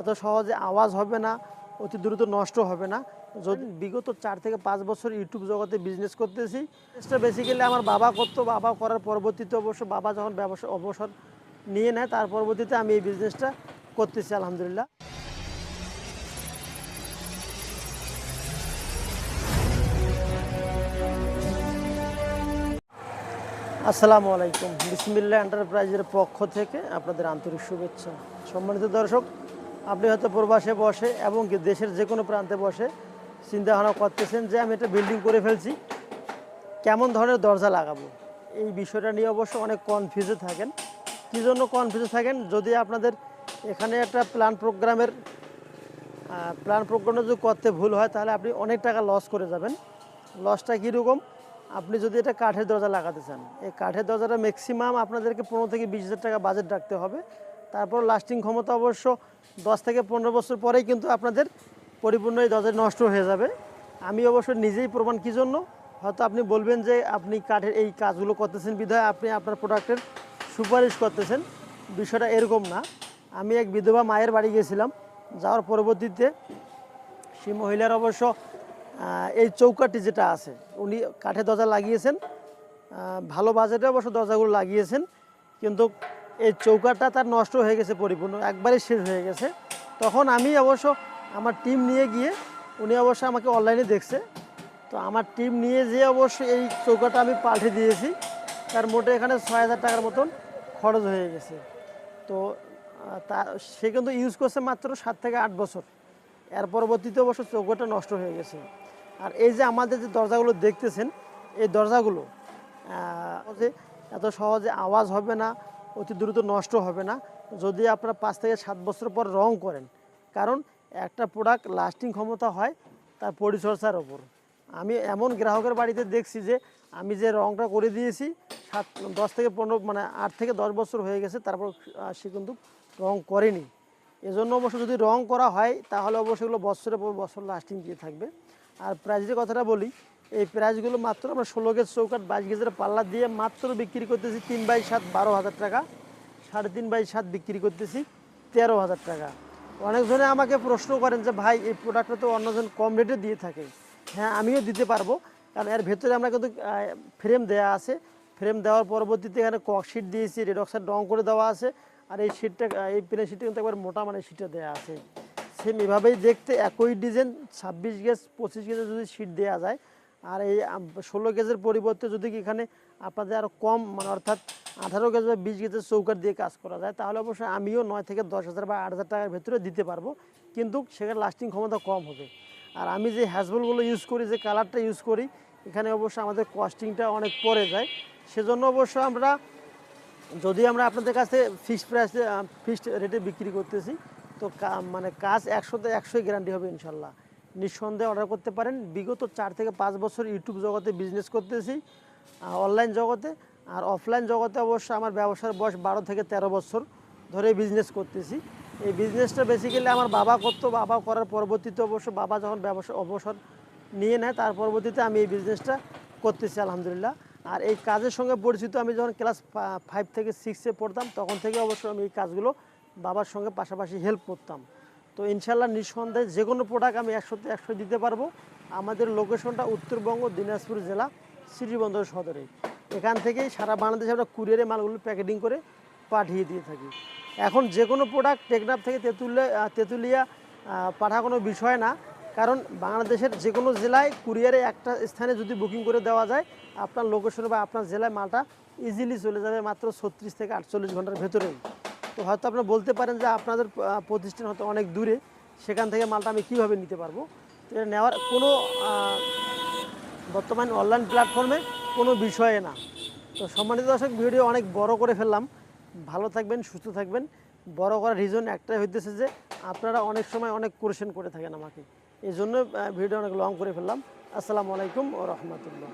এত সহজে আওয়াজ হবে না, অতি দ্রুত নষ্ট হবে না। যদি, বিগত চার থেকে পাঁচ বছর ইউটিউব জগতে বিজনেস করতেছি। এটা বেসিক্যালি আমার বাবা করতো, বাবা করার পরবর্তীতে অবশ্য বাবা যখন ব্যবসা, অবসর নিয়ে নেয়, তার পরবর্তীতে আমি এই বিজনেসটা করতেছি, আলহামদুলিল্লাহ। আসসালামু আলাইকুম। বিসমিল্লা এন্টারপ্রাইজের পক্ষ থেকে আপনাদের আন্তরিক শুভেচ্ছা। সম্মানিত দর্শক আপনি হয়তো প্রবাসে বসে এবং দেশের যে কোনো প্রান্তে বসে চিন্তা ভাবনা করতেছেন যে আমি একটা বিল্ডিং করে ফেলছি, কেমন ধরনের দরজা লাগাবো? এই বিষয়টা নিয়ে অবশ্য অনেক কনফিউজে থাকেন। কী জন্য কনফিউজে থাকেন? যদি আপনাদের এখানে একটা প্ল্যান প্রোগ্রামের প্ল্যান প্রোগ্রামটা যদি করতে ভুল হয়, তাহলে আপনি অনেক টাকা লস করে যাবেন। লসটা কীরকম? আপনি যদি এটা কাঠের দরজা লাগাতে চান, এই কাঠের দরজাটা ম্যাক্সিমাম আপনাদেরকে পনেরো থেকে বিশ হাজার টাকা বাজেট রাখতে হবে। তারপর লাস্টিং ক্ষমতা অবশ্য দশ থেকে পনেরো বছর পরেই কিন্তু আপনাদের পরিপূর্ণ এই দরজা নষ্ট হয়ে যাবে। আমি অবশ্য নিজেই প্রমাণ কী জন্য? হয়তো আপনি বলবেন যে আপনি কাঠের এই কাজগুলো করতেছেন বিধায় আপনি আপনার প্রোডাক্টের সুপারিশ করতেছেন। বিষয়টা এরকম না। আমি এক বিধবা মায়ের বাড়ি গেছিলাম যাওয়ার পরবর্তীতে সেই মহিলার অবশ্য এই চৌকাটি যেটা আছে, উনি কাঠের দরজা লাগিয়েছেন। ভালো বাজেটে অবশ্য দরজাগুলো লাগিয়েছেন। কিন্তু এই চৌকাটা তার নষ্ট হয়ে গেছে পরিপূর্ণ, একবারে শেষ হয়ে গেছে। তখন আমি অবশ্য আমার টিম নিয়ে গিয়ে, উনি অবশ্য আমাকে অনলাইনে দেখছে। তো আমার টিম নিয়ে যেয়ে অবশ্য এই চৌকাটা আমি পাল্টে দিয়েছি, তার মোটে এখানে ছয় হাজার টাকার মতন খরচ হয়ে গেছে। তো তা, সে কিন্তু ইউজ করছে মাত্র সাত থেকে আট বছর। এর পরবর্তীতে অবশ্য চৌকাটা নষ্ট হয়ে গেছে। আর এই যে আমাদের যে দরজাগুলো দেখতেছেন, এই দরজাগুলো যে এত সহজে আওয়াজ হবে না অতি দ্রুত নষ্ট হবে না। যদি আপনারা পাঁচ থেকে সাত বছর পর রং করেন, কারণ একটা প্রোডাক্ট লাস্টিং ক্ষমতা হয় তার পরিচর্যার ওপর। আমি এমন গ্রাহকের বাড়িতে দেখছি যে, আমি যে রংটা করে দিয়েছি, সাত, দশ থেকে পনেরো মানে আট থেকে দশ বছর হয়ে গেছে, তারপর সে কিন্তু রং করেনি। এজন্য অবশ্য যদি রং করা হয়, তাহলে অবশ্যই এগুলো বছরের পর বছর লাস্টিং দিয়ে থাকবে। আর প্রাইজের কথাটা বলি এই প্রাইসগুলো মাত্র আমরা ষোলো গেজ চৌকাট বাইশ গেজের পাল্লা দিয়ে মাত্র বিক্রি করতেছি তিন বাই সাত, বারো হাজার টাকা। সাড়ে তিন বাই সাত বিক্রি করতেছি তেরো হাজার টাকা। অনেকজনে আমাকে প্রশ্ন করেন যে, ভাই, এই প্রোডাক্টটা তো অন্যজন কম রেটে দিয়ে থাকে। হ্যাঁ আমিও দিতে পারব। কারণ এর ভেতরে আমরা কিন্তু ফ্রেম দেওয়া আছে। ফ্রেম দেওয়ার পরবর্তীতে এখানে কক শিট দিয়েছি রেড রং করে দেওয়া আছে। আর এই শিটটা এই পেনের শিটটা কিন্তু একবার মোটা মানে শিটটা দেওয়া আছে। সেম এভাবেই দেখতে একই ডিজাইন ছাব্বিশ গেজ, পঁচিশ গেজের যদি শিট দেওয়া যায় আর এই ষোলো গেজের পরিবর্তে যদি এখানে আপনাদের আরও কম মানে অর্থাৎ আঠারো গেজ বা বিশ গেজের চৌকাট দিয়ে কাজ করা যায়, তাহলে অবশ্যই আমিও নয় থেকে দশ হাজার বা আট হাজার টাকার ভেতরে দিতে পারব। কিন্তু সেখানে লাস্টিং ক্ষমতা কম হবে। আর আমি যে হ্যাজবলগুলো ইউজ করি, যে কালারটা ইউজ করি, এখানে অবশ্য আমাদের কস্টিংটা অনেক পড়ে যায়। সেজন্য অবশ্য আমরা, যদি আমরা আপনাদের কাছে ফিক্সড প্রাইসে ফিক্সড রেটে বিক্রি করতেছি, তো মানে কাজ একশোতে একশোই গ্যারান্টি হবে ইনশাল্লাহ। নিঃসন্দেহে অর্ডার করতে পারেন। বিগত চার থেকে পাঁচ বছর ইউটিউব জগতে বিজনেস করতেছি অনলাইন জগতে। আর অফলাইন জগতে অবশ্য আমার ব্যবসার বয়স বারো থেকে তেরো বছর ধরে বিজনেস করতেছি। এই বিজনেসটা বেসিক্যালি আমার বাবা করতো বাবা করার পরবর্তীতে অবশ্য বাবা যখন ব্যবসা, অবসর নিয়ে নেয়, তার পরবর্তীতে আমি এই বিজনেসটা করতেছি, আলহামদুলিল্লাহ। আর এই কাজের সঙ্গে পরিচিত আমি যখন ক্লাস ফাইভ থেকে সিক্সে পড়তাম, তখন থেকে অবশ্য আমি এই কাজগুলো বাবার সঙ্গে পাশাপাশি হেল্প করতাম। তো ইনশাল্লাহ নিঃসন্দেহে যে কোনো প্রোডাক্ট আমি একশোতে একশো দিতে পারব। আমাদের লোকেশনটা উত্তরবঙ্গ, দিনাজপুর জেলা, শ্রীবন্দর সদরে। এখান থেকেই সারা বাংলাদেশে আমরা কুরিয়ারে মালগুলো প্যাকেটিং করে পাঠিয়ে দিয়ে থাকি। এখন যে কোনো প্রোডাক্ট টেকনাফ থেকে তেঁতুলিয়া তেঁতুলিয়া পাঠা কোনো বিষয় না। কারণ বাংলাদেশের যে কোনো জেলায় কুরিয়ারে একটা স্থানে যদি বুকিং করে দেওয়া যায়, আপনার লোকেশনে বা আপনার জেলায় মালটা ইজিলি চলে যাবে মাত্র ছত্রিশ থেকে আটচল্লিশ ঘণ্টার ভেতরেই। তো হয়তো আপনারা বলতে পারেন যে আপনাদের প্রতিষ্ঠান হয়তো অনেক দূরে, সেখান থেকে মালটা আমি কীভাবে নিতে পারব? এটা নেওয়ার কোনো বর্তমান অনলাইন প্ল্যাটফর্মে কোনো বিষয়ে না। তো সম্মানিত দর্শক, ভিডিও অনেক বড় করে ফেললাম। ভালো থাকবেন, সুস্থ থাকবেন। বড় করার রিজন একটাই হইতেছে যে আপনারা অনেক সময় অনেক কোয়েশন করে থাকেন আমাকে। এই জন্য ভিডিও অনেক লং করে ফেললাম। আসসালামু আলাইকুম ও রহমতুল্লাহ।